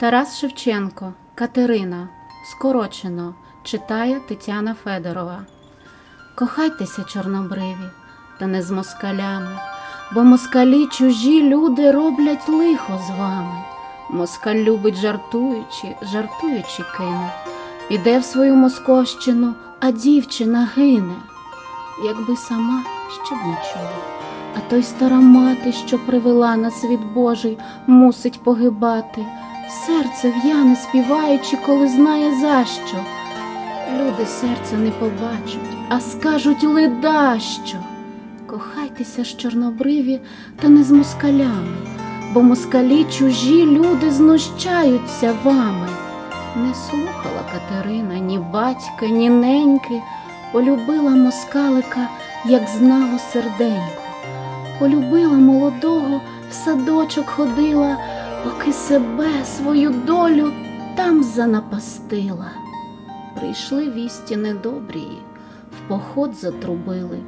Тарас Шевченко, Катерина. Скорочено. Читає Тетяна Федорова. Кохайтеся, чорнобриві, та не з москалями, бо москалі чужі люди роблять лихо з вами. Москаль любить жартуючи, жартуючи кине, піде в свою московщину, а дівчина гине. Якби сама, щоб нічого. А той стара мати, що привела на світ Божий, мусить погибати. Серце в'яне співаючи, коли знає за що. Люди серця не побачать, а скажуть леда що. Кохайтеся ж чорнобриві, та не з москалями, бо москалі чужі люди знущаються вами. Не слухала Катерина ні батька, ні неньки, полюбила москалика, як знало серденько. Полюбила молодого, в садочок ходила, поки себе, свою долю там занапастила. Прийшли вісті недобрії, в поход затрубили,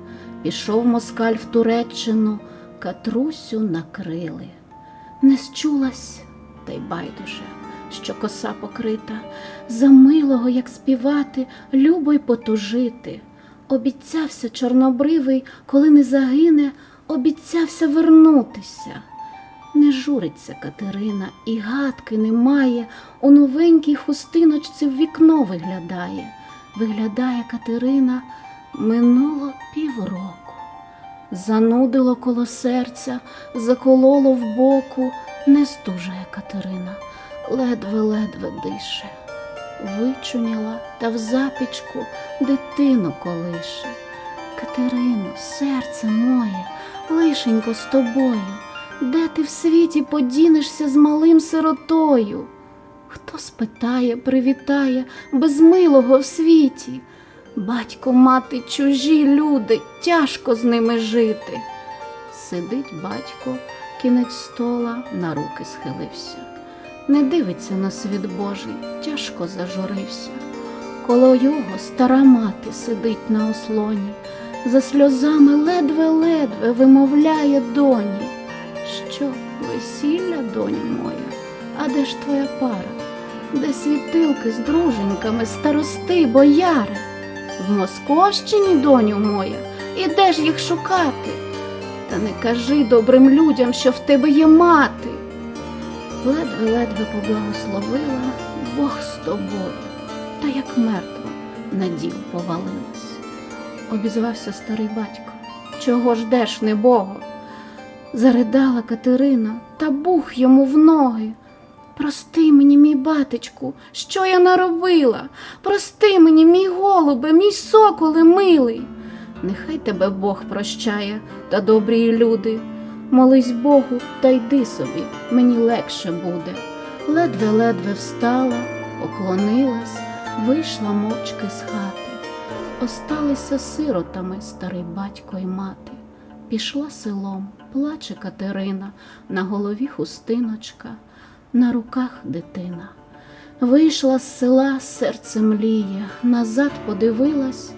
пішов москаль в Туреччину, катрусю накрили. Не счулась, та й байдуже, що коса покрита, за милого, як співати, любо й потужити. Обіцявся чорнобривий, коли не загине, обіцявся вернутися. Не журиться Катерина, і гадки немає, у новенькій хустиночці в вікно виглядає. Виглядає Катерина, минуло півроку. Занудило коло серця, закололо в боку, не здужає Катерина, ледве-ледве дише. Вичуняла та в запічку дитину колише. Катерино, серце моє, лишенько з тобою. Де ти в світі подінешся з малим сиротою? Хто спитає, привітає без милого в світі? Батько, мати, чужі люди, тяжко з ними жити. Сидить батько, кінець стола на руки схилився. Не дивиться на світ Божий, тяжко зажурився. Коло його стара мати сидить на ослоні, за сльозами ледве-ледве вимовляє доні. Весілля, доню моя, а де ж твоя пара? Де світилки з друженьками, старости, бояри? В Московщині, доню моя, і де ж їх шукати? Та не кажи добрим людям, що в тебе є мати. Ледве-ледве поблагословила Бог з тобою, та як мертва на діл повалилась. Обізвався старий батько. Чого ждеш, небого? Заридала Катерина та бух йому в ноги. Прости мені, мій батечку, що я наробила? Прости мені, мій голубе, мій соколе милий. Нехай тебе Бог прощає та добрі люди. Молись Богу та йди собі, мені легше буде. Ледве-ледве встала, поклонилась, вийшла мовчки з хати. Осталися сиротами старий батько й мати. Пішла селом, плаче Катерина, на голові хустиночка, на руках дитина. Вийшла з села, серце мліє, назад подивилась,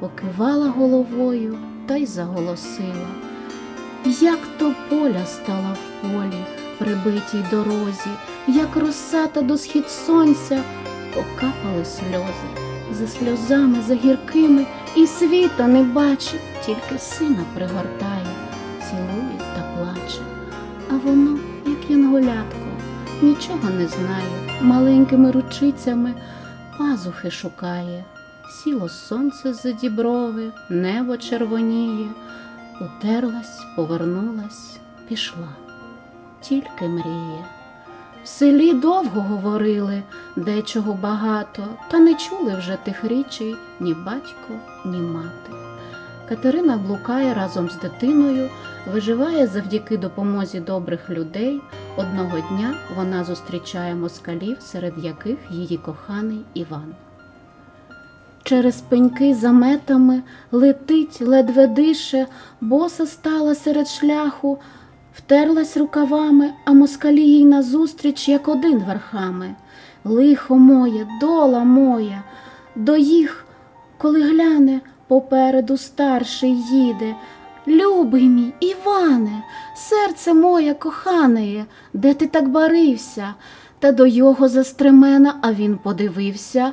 покивала головою та й заголосила. Як то поля стала в полі, прибитій дорозі, як роса та до схід сонця покапали сльози. За сльозами, за гіркими і світа не бачить, тільки сина пригортає, цілує та плаче. А воно, як янголятко, нічого не знає, маленькими ручицями пазухи шукає. Сіло сонце за діброви, небо червоніє, утерлась, повернулась, пішла, тільки мріє. В селі довго говорили, дечого багато, та не чули вже тих річей ні батько, ні мати. Катерина блукає разом з дитиною, виживає завдяки допомозі добрих людей. Одного дня вона зустрічає москалів, серед яких її коханий Іван. Через пеньки за метами летить, ледве дише, боса стала серед шляху, втерлась рукавами, а москалі їй назустріч, як один верхами. Лихо моє, дола моя, до їх, коли гляне, попереду старший їде, любий мій, Іване, серце моє кохане, де ти так барився? Та до його застремена, а він подивився,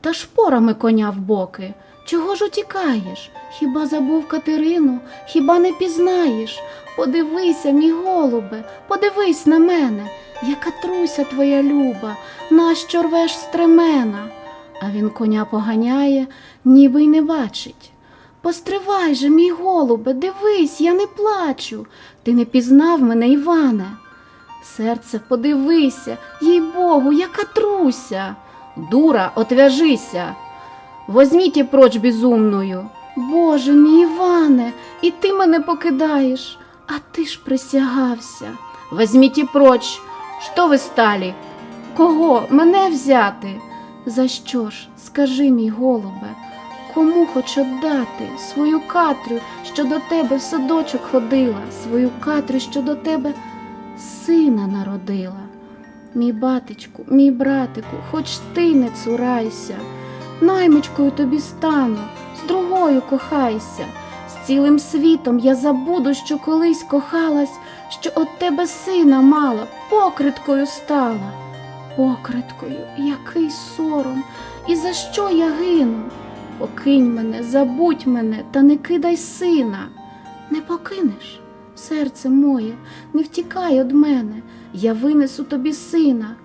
та шпорами коня в боки. Чого ж утікаєш? Хіба забув Катерину, хіба не пізнаєш? Подивися, мій голубе, подивись на мене, яка труся твоя люба, нащо рвеш стремена? А він коня поганяє, ніби й не бачить. Постривай же, мій голубе, дивись, я не плачу. Ти не пізнав мене, Іване. Серце, подивися, їй Богу, яка труся. Дура, отвяжися. Возьміть і проч безумною. Боже мій Іване, і ти мене покидаєш, а ти ж присягався. Возьміть і проч, що ви сталі? Кого мене взяти? За що ж, скажи, мій голубе, кому хоч отдати свою катрю, що до тебе в садочок ходила, свою катрю, що до тебе сина народила. Мій батечку, мій братику, хоч ти не цурайся, наймичкою тобі стану, з другою кохайся, з цілим світом я забуду, що колись кохалась, що от тебе сина мала, покриткою стала. Покриткою, який сором, і за що я гину? Покинь мене, забудь мене, та не кидай сина. Не покинеш, серце моє, не втікай од мене, я винесу тобі сина.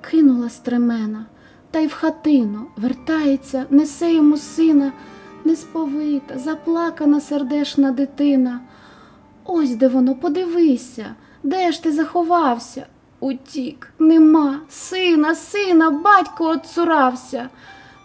Кинула стремена, та й в хатину вертається, несе йому сина, несповита, заплакана сердешна дитина. Ось де воно, подивися, де ж ти заховався? Утік, нема, сина, сина, батько отцурався.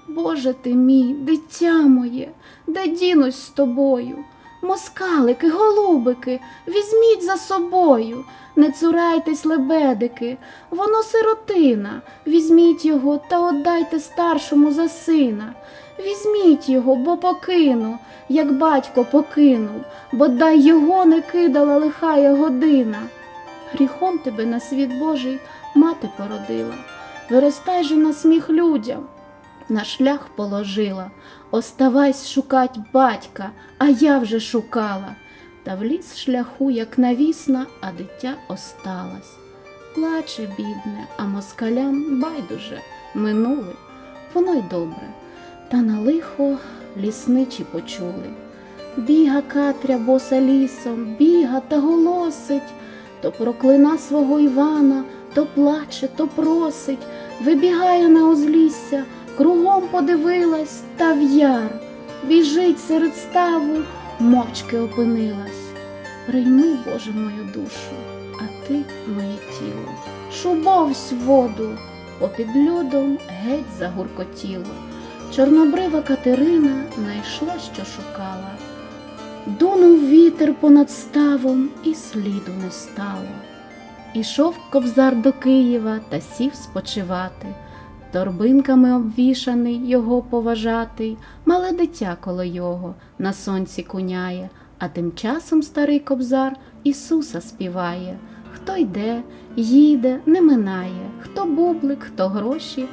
Боже ти мій, дитя моє, де дінусь з тобою? Москалики, голубики, візьміть за собою, не цурайтесь, лебедики, воно сиротина, візьміть його та отдайте старшому за сина. Візьміть його, бо покину, як батько покинув, бо дай його не кидала лихая година. Гріхом тебе на світ Божий мати породила, виростай же на сміх людям, на шлях положила, оставайсь шукать батька, а я вже шукала. Та в ліс шляху, як навісна, а дитя осталась. Плаче, бідне, а москалям байдуже минули, воно й добре, та на лихо лісничі почули. Біга Катря боса лісом, біга та голосить, то проклина свого Івана, то плаче, то просить, вибігає на узлісся, кругом подивилась та в яр, біжить серед ставу, мовчки опинилась. Прийми, Боже, мою душу, а ти моє тіло. Шубовсь воду, попід льодом геть загуркотіло. Чорнобрива Катерина знайшла, що шукала. Дунув вітер понад ставом, і сліду не стало. Ішов кобзар до Києва та сів спочивати, торбинками обвішаний його поважатий, мале дитя коло його на сонці куняє, а тим часом старий кобзар Ісуса співає. Хто йде, їде, не минає, хто бублик, хто гроші,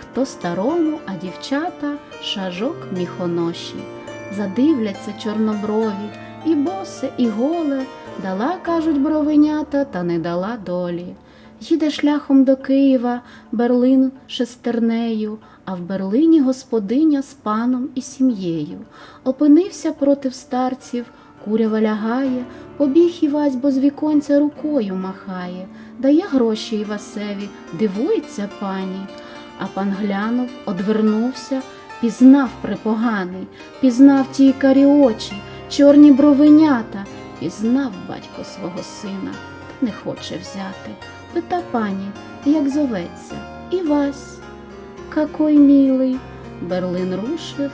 хто старому, а дівчата шажок міхоноші. Задивляться чорноброві, і босе, і голе, дала, кажуть бровенята, та не дала долі. Їде шляхом до Києва Берлин шестернею, а в Берлині господиня з паном і сім'єю. Опинився проти старців, курява лягає, побіг Івась, бо з віконця рукою махає, дає гроші Івасеві, дивується пані. А пан глянув, одвернувся, пізнав припоганий, пізнав ті карі очі, чорні бровенята, пізнав батько свого сина, та не хоче взяти. Пита пані, як зоветься, Івась. Какой милий. Берлин рушив,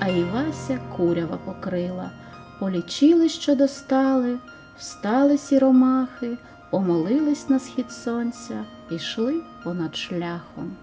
а Івася курява покрила. Полічили, що достали, встали сіромахи, помолились на схід сонця, пішли понад шляхом.